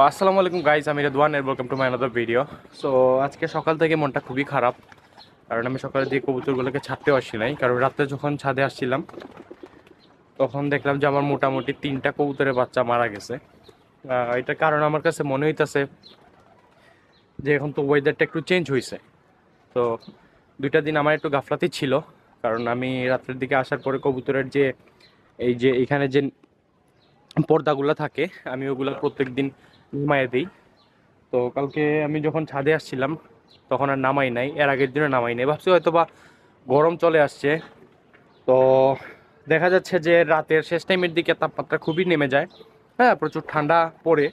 আসসালামু আলাইকুম গাইজ আমি রেদওয়ান এর welcome to my another video so আজকে সকাল থেকে মনটা খুবই খারাপ, কারণ আমি সকালে দিয়ে কবুতরগুলোকে ছাড়তেও আসি নাই, কারণ রাতে যখন ছাদে আসছিলাম, তখন দেখলাম যে আমার মোটামুটি তিনটা কবুতরের বাচ্চা মারা গেছে। এটার কারণ আমার কাছে মনে হইতেছে যে এখন তো ওয়েদারটা একটু চেঞ্জ হয়েছে তো, দুইটা দিন আমার একটু গাফলাতি ছিল, কারণ আমি রাত্রের দিকে আসার পরে কবুতরের যে, এই যে এখানে যে পর্দাগুলো থাকে, আমি ওগুলো প্রত্যেক দিন নামাই দিই। তো কালকে আমি যখন ছাদে আসছিলাম, তখন আর নামাই নাই, এর আগের দিনও নামাই নাই। ভাবছি হয়তো বা গরম চলে আসছে। তো দেখা যাচ্ছে যে রাতের শেষ টাইমের দিকে তাপমাত্রা খুবই নেমে যায়। হ্যাঁ প্রচুর ঠান্ডা পড়ে।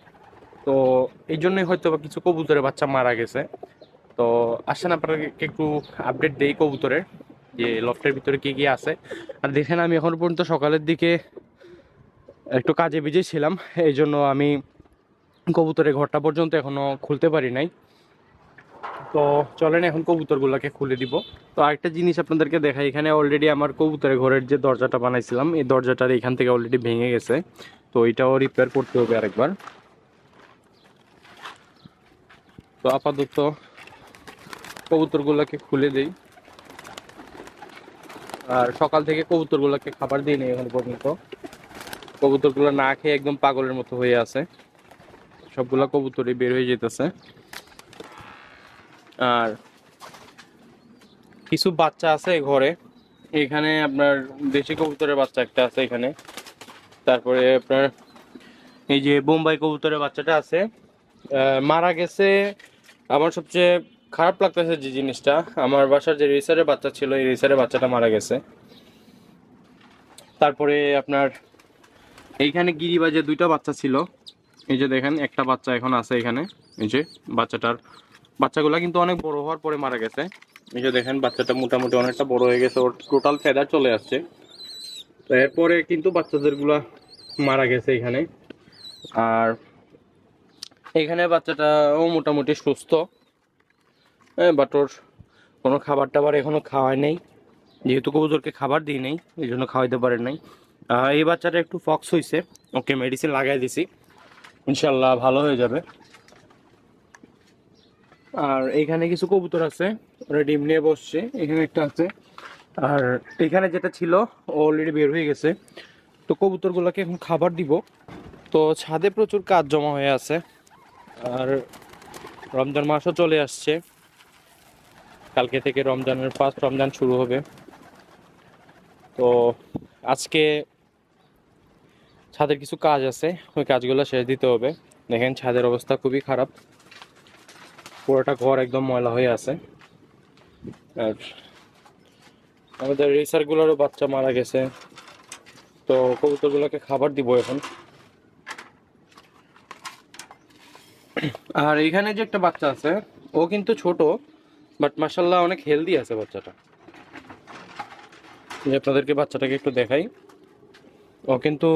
তো এই জন্যই হয়তো বা কিছু কবুতরের বাচ্চা মারা গেছে। তো আসেন আপনাকে একটু আপডেট দেই কবুতরের, যে লফটের ভিতরে কি কি আছে। আর দেখেন, আমি এখন পর্যন্ত সকালের দিকে একটু কাজে বিজি ছিলাম। এই জন্য আমি কবুতরের ঘরটা পর্যন্ত এখনও খুলতে পারি নাই। তো চলেন এখন কবুতরগুলোকে খুলে দিব। তো আরেকটা জিনিস আপনাদেরকে দেখাই, এখানে অলরেডি আমার কবুতরের ঘরের যে দরজাটা বানাইছিলাম, এই দরজাটার এখান থেকে অলরেডি ভেঙে গেছে। তো এটাও রিপেয়ার করতে হবে আরেকবার। তো আপাতত কবুতরগুলোকে খুলে দেই। আর সকাল থেকে কবুতরগুলোকে খাবার দিই নেই এখন পর্যন্ত। কবুতরগুলো না খেয়ে একদম পাগলের মতো হয়ে আছে। সবগুলা কবুতরই বের হয়ে যেতেছে। আর কিছু বাচ্চা আছে ঘরে। এখানে আপনার দেশি কবুতরের বাচ্চা একটা আছে এখানে। তারপরে আপনার এই যে বোম্বাই কবুতরের বাচ্চাটা আছে। মারা গেছে। আমার সবচেয়ে খারাপ লাগতেছে যে জিনিসটা, আমার বাসার যে রেসারের বাচ্চা ছিল, এই রেসারের বাচ্চাটা মারা গেছে। তারপরে আপনার এইখানে গিরিবাজে দুইটা বাচ্চা ছিল। এই যে দেখেন, একটা বাচ্চা এখন আছে এখানে। এই যে বাচ্চাটার, বাচ্চাগুলো কিন্তু অনেক বড় হওয়ার পরে মারা গেছে। এই যে দেখেন, বাচ্চাটা মোটামুটি অনেকটা বড় হয়ে গেছে, ওর টোটাল ফেদার চলে আসছে। তো এরপরে কিন্তু বাচ্চাদেরগুলা মারা গেছে এখানে। আর এখানে বাচ্চাটাও মোটামুটি সুস্থ। হ্যাঁ বাট ওর কোনো খাবার টাবার এখনও খাওয়ায় নেই। যেহেতু কবুতরকে খাবার দিই নেই, এই জন্য খাওয়াইতে পারে নাই। এই বাচ্চাটা একটু ফক্স হয়েছে ওকে মেডিসিন লাগাই দিছি। ইনশাল্লাহ ভালো হয়ে যাবে। আর এখানে কিছু কবুতর আছে ওরা ডিম নিয়ে বসছে, এখানে একটা আছে। আর এখানে যেটা ছিল অলরেডি বের হয়ে গেছে। তো কবুতরগুলোকে এখন খাবার দিব। তো ছাদে প্রচুর কাজ জমা হয়ে আছে। আর রমজান মাসও চলে আসছে। কালকে থেকে রমজানের ফার্স্ট রমজান শুরু হবে। তো আজকে ছাদের কিছু কাজ আছে, ওই কাজগুলো শেষ দিতে হবে। দেখেন ছাদের অবস্থা খুবই খারাপ। পুরোটা ঘর একদম ময়লা হয়ে আছে। আর আমাদের রেসারগুলোরও বাচ্চা মারা গেছে। তো কবুতরগুলোকে খাবার দিব এখন। আর এখানে যে একটা বাচ্চা আছে, ও কিন্তু ছোট বাট মাসাল্লাহ অনেক হেলদি আছে বাচ্চাটা। আপনাদেরকে বাচ্চাটাকে একটু দেখাই। ও কিন্তু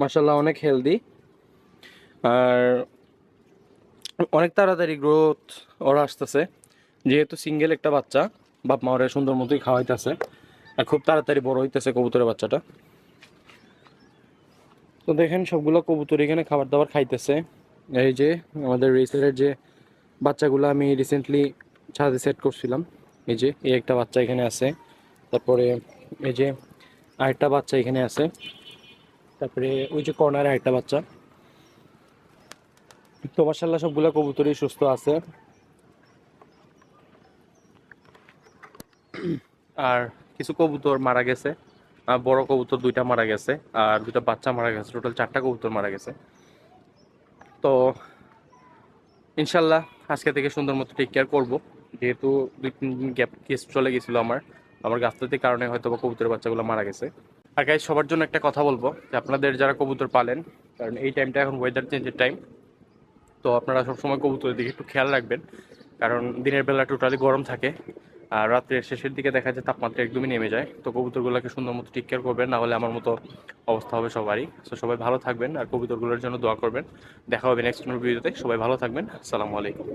মাসাল্লাহ অনেক হেলদি আর অনেক তাড়াতাড়ি গ্রোথ ওরা আসতেছে। যেহেতু সিঙ্গেল একটা বাচ্চা বাপ মা ওরা সুন্দর মতোই খাওয়াইতেছে। আর খুব তাড়াতাড়ি বড় হইতেছে কবুতরের বাচ্চাটা। তো দেখেন, সবগুলো কবুতর এখানে খাবার দাবার খাইতেছে। এই যে আমাদের রেসারের যে বাচ্চাগুলো আমি রিসেন্টলি ছাদে সেট করছিলাম। এই যে, এই একটা বাচ্চা এখানে আছে। তারপরে এই যে আরেকটা বাচ্চা এখানে আছে। তারপরে ওই যে কর্নারে আরেকটা বাচ্চা। তো মাসাল্লাহ সবগুলো কবুতরই সুস্থ আছে। আর কিছু কবুতর মারা গেছে। বড় কবুতর দুইটা মারা গেছে, আর দুইটা বাচ্চা মারা গেছে। টোটাল চারটা কবুতর মারা গেছে। তো ইনশাল্লাহ আজকে থেকে সুন্দর মতো টেক কেয়ার করব। যেহেতু দুই তিন দিন গ্যাপ কেস চলে গেছিল আমার। আমার গাছটাতির কারণে হয়তো বা কবুতরের বাচ্চাগুলো মারা গেছে। আর গাইজ সবার জন্য একটা কথা বলব যে আপনাদের যারা কবুতর পালেন, কারণ এই টাইমটা এখন ওয়েদার চেঞ্জের টাইম তো আপনারা সবসময় কবুতরের দিকে একটু খেয়াল রাখবেন। কারণ দিনের বেলা টোটালি গরম থাকে, আর রাত্রের শেষের দিকে দেখা যায় তাপমাত্রা একদমই নেমে যায়। তো কবুতরগুলোকে সুন্দর মতো টেক কেয়ার করবেন, না হলে আমার মতো অবস্থা হবে সবারই। তো সবাই ভালো থাকবেন, আর কবুতরগুলোর জন্য দোয়া করবেন। দেখা হবে নেক্সট ভিডিওতে সবাই ভালো থাকবেন। আসসালামু আলাইকুম।